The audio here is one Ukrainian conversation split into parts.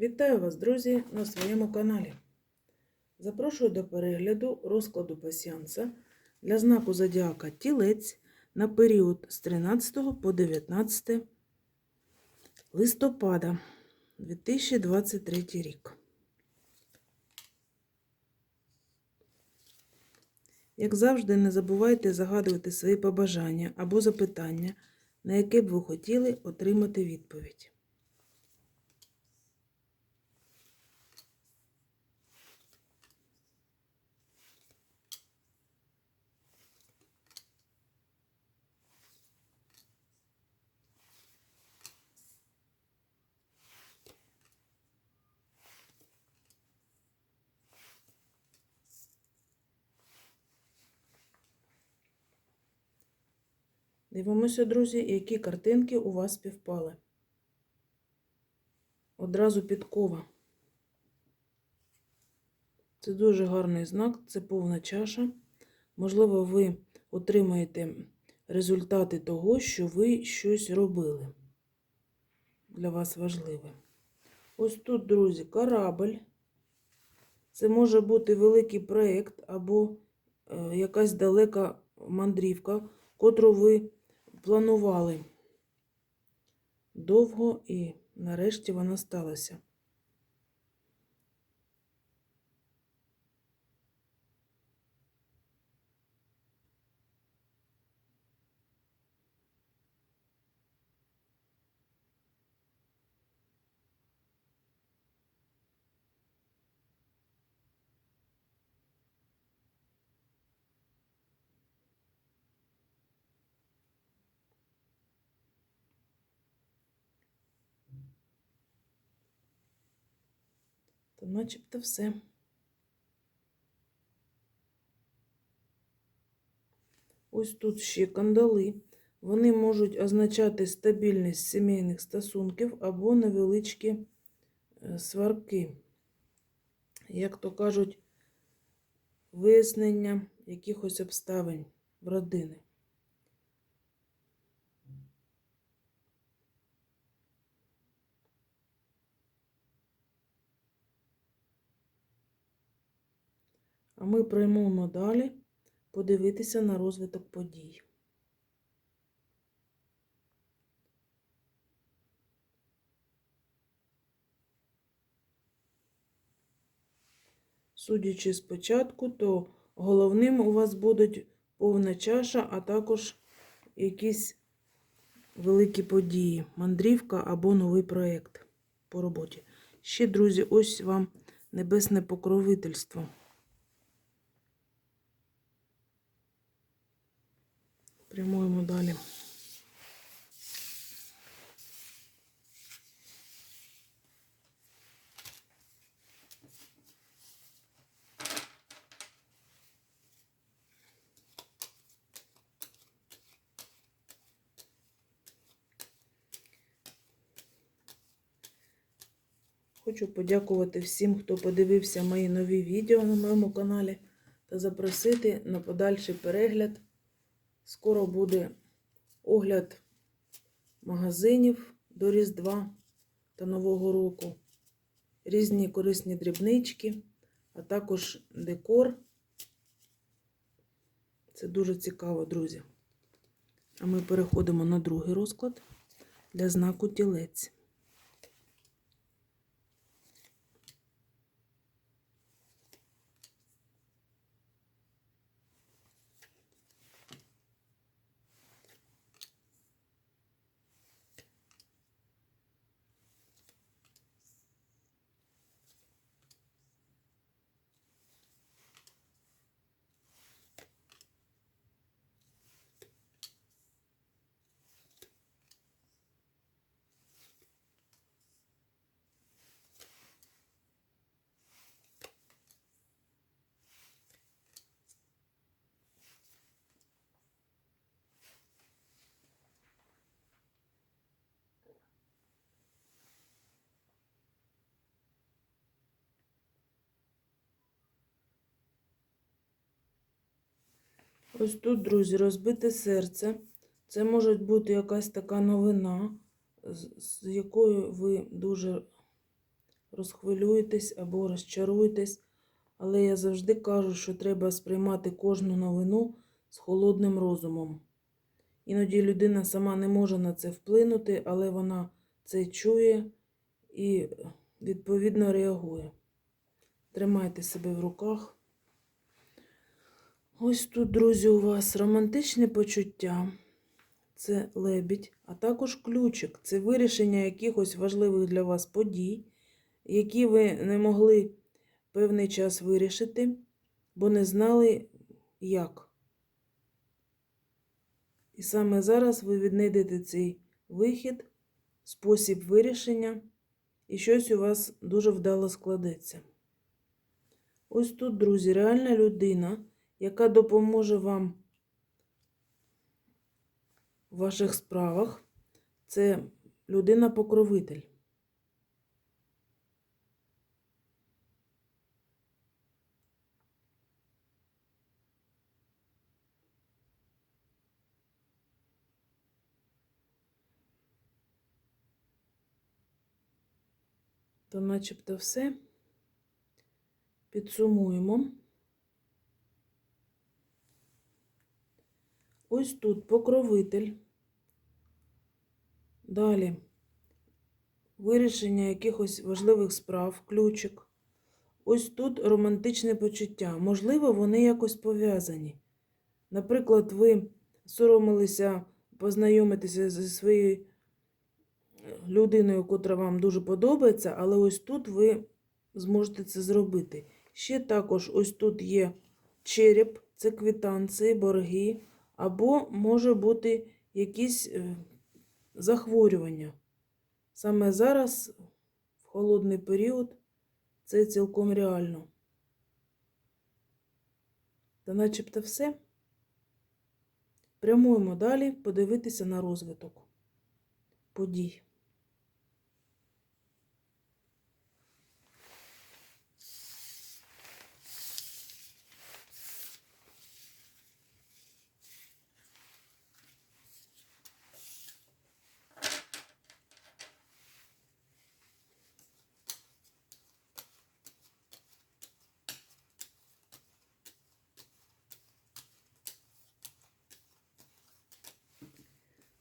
Вітаю вас, друзі, на своєму каналі. Запрошую до перегляду розкладу пасіанса для знаку зодіака Тілець на період з 13 по 19 листопада 2023 рік. Як завжди, не забувайте загадувати свої побажання або запитання, на яке б ви хотіли отримати відповідь. Дивимося, друзі, які картинки у вас співпали. Одразу підкова. Це дуже гарний знак, це повна чаша. Можливо, ви отримаєте результати того, що ви щось робили. Для вас важливе. Ось тут, друзі, корабль. Це може бути великий проєкт або е, якась далека мандрівка, котру ви планували довго і нарешті вона сталася. То начебто все. Ось тут ще кандали. Вони можуть означати стабільність сімейних стосунків або невеличкі е, сварки. Як то кажуть, вияснення якихось обставин в родини. А ми приймемо далі подивитися на розвиток подій. Судячи спочатку, то головним у вас будуть повна чаша, а також якісь великі події, мандрівка або новий проєкт по роботі. Ще, друзі, ось вам небесне покровительство. Прямуємо далі. Хочу подякувати всім, хто подивився мої нові відео на моєму каналі та запросити на подальший перегляд. Скоро буде огляд магазинів до Різдва та Нового року, різні корисні дрібнички, а також декор. Це дуже цікаво, друзі. А ми переходимо на другий розклад для знаку тілець. Ось тут, друзі, розбите серце. Це може бути якась така новина, з, якою ви дуже розхвилюєтесь або розчаруєтесь. Але я завжди кажу, що треба сприймати кожну новину з холодним розумом. Іноді людина сама не може на це вплинути, але вона це чує і відповідно реагує. Тримайте себе в руках. Ось тут, друзі, у вас романтичне почуття. Це лебідь, а також ключик. Це вирішення якихось важливих для вас подій, які ви не могли певний час вирішити, бо не знали, як. І саме зараз ви віднайдете цей вихід, спосіб вирішення, і щось у вас дуже вдало складеться. Ось тут, друзі, реальна людина, яка допоможе вам в ваших справах, це людина-покровитель. То начебто все. Підсумуємо. Ось тут покровитель. Далі вирішення якихось важливих справ, ключик. Ось тут романтичне почуття. Можливо, вони якось пов'язані. Наприклад, ви соромилися познайомитися зі своєю людиною, котра вам дуже подобається, але ось тут ви зможете це зробити. Ще також ось тут є череп, це квитанції, борги, або може бути якісь е, захворювання. Саме зараз, в холодний період, це цілком реально. Та начебто все. Прямуємо далі подивитися на розвиток подій.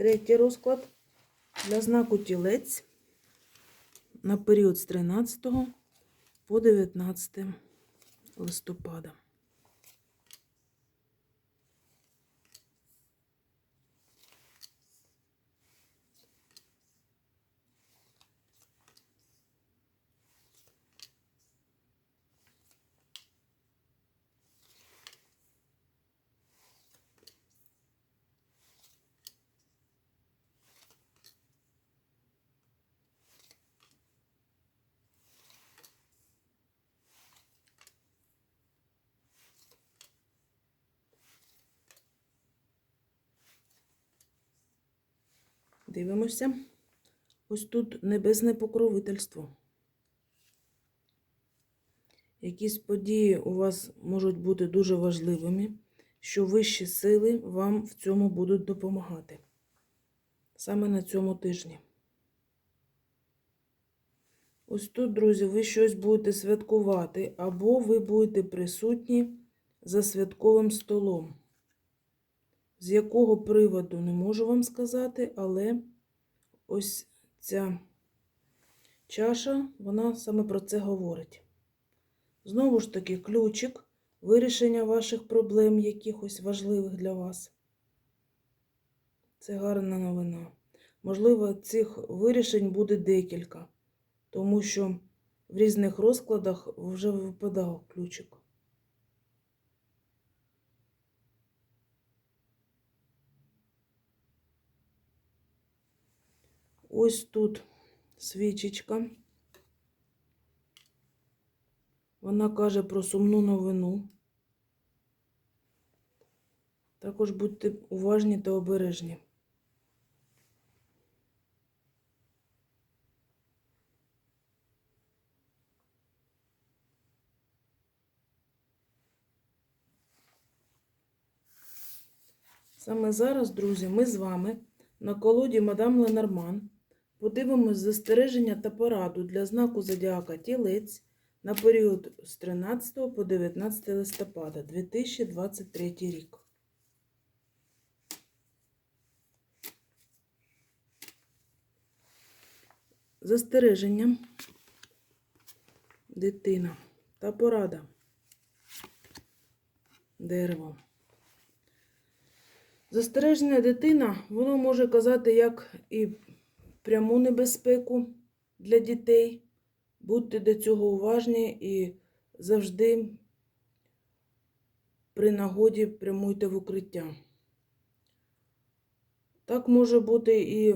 Третій розклад для знаку тілець на період з 13 по 19 листопада. Дивимося. Ось тут небесне покровительство. Якісь події у вас можуть бути дуже важливими, що вищі сили вам в цьому будуть допомагати. Саме на цьому тижні. Ось тут, друзі, ви щось будете святкувати, або ви будете присутні за святковим столом. З якого приводу не можу вам сказати, але ось ця чаша, вона саме про це говорить. Знову ж таки, ключик вирішення ваших проблем, якихось важливих для вас. Це гарна новина. Можливо, цих вирішень буде декілька, тому що в різних розкладах вже випадав ключик. Ось тут свічечка. Вона каже про сумну новину. Також будьте уважні та обережні. Саме зараз, друзі, ми з вами на колоді Мадам Ленорман подивимось застереження та пораду для знаку зодіака Тілець на період з 13 по 19 листопада 2023 рік. Застереження, дитина та порада. Дерево. Застережена дитина, воно може казати як і пряму небезпеку для дітей. Будьте до цього уважні і завжди при нагоді прямуйте в укриття. Так може бути і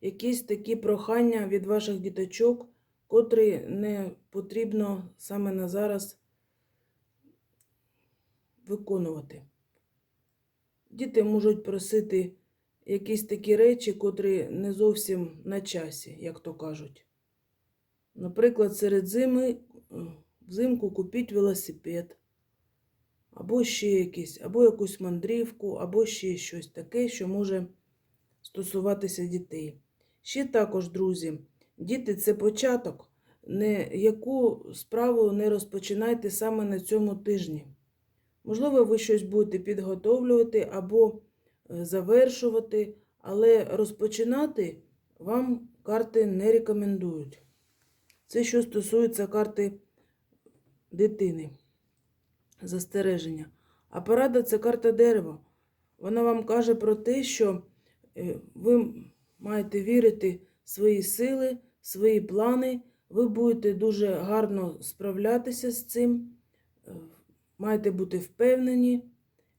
якісь такі прохання від ваших діточок, котрі не потрібно саме на зараз виконувати. Діти можуть просити якісь такі речі, котрі не зовсім на часі, як то кажуть. Наприклад, серед зими е, взимку купіть велосипед, або ще якийсь, або якусь мандрівку, або ще щось таке, що може стосуватися дітей. Ще також, друзі, діти це початок. Не, яку справу не розпочинайте саме на цьому тижні. Можливо, ви щось будете підготовлювати або завершувати, але розпочинати вам карти не рекомендують. Це що стосується карти дитини, застереження. А порада це карта дерева. Вона вам каже про те, що е, ви маєте вірити в свої сили, в свої плани. Ви будете дуже гарно справлятися з цим. Е, Маєте бути впевнені.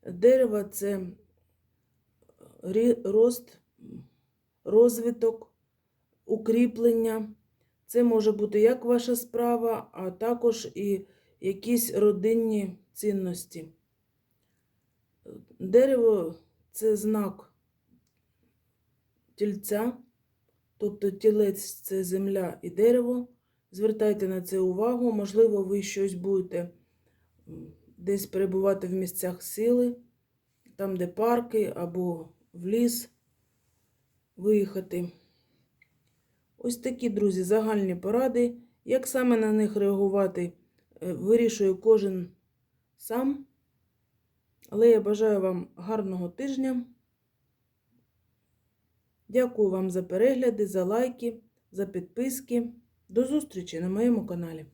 Дерево це рост, розвиток, укріплення. Це може бути як ваша справа, а також і якісь родинні цінності. Дерево це знак тільця, тобто тілець це земля і дерево. Звертайте на це увагу. Можливо, ви щось будете десь перебувати в місцях сили, там, де парки, або в ліс виїхати. Ось такі, друзі, загальні поради. Як саме на них реагувати, е, вирішує кожен сам. Але я бажаю вам гарного тижня. Дякую вам за перегляди, за лайки, за підписки. До зустрічі на моєму каналі.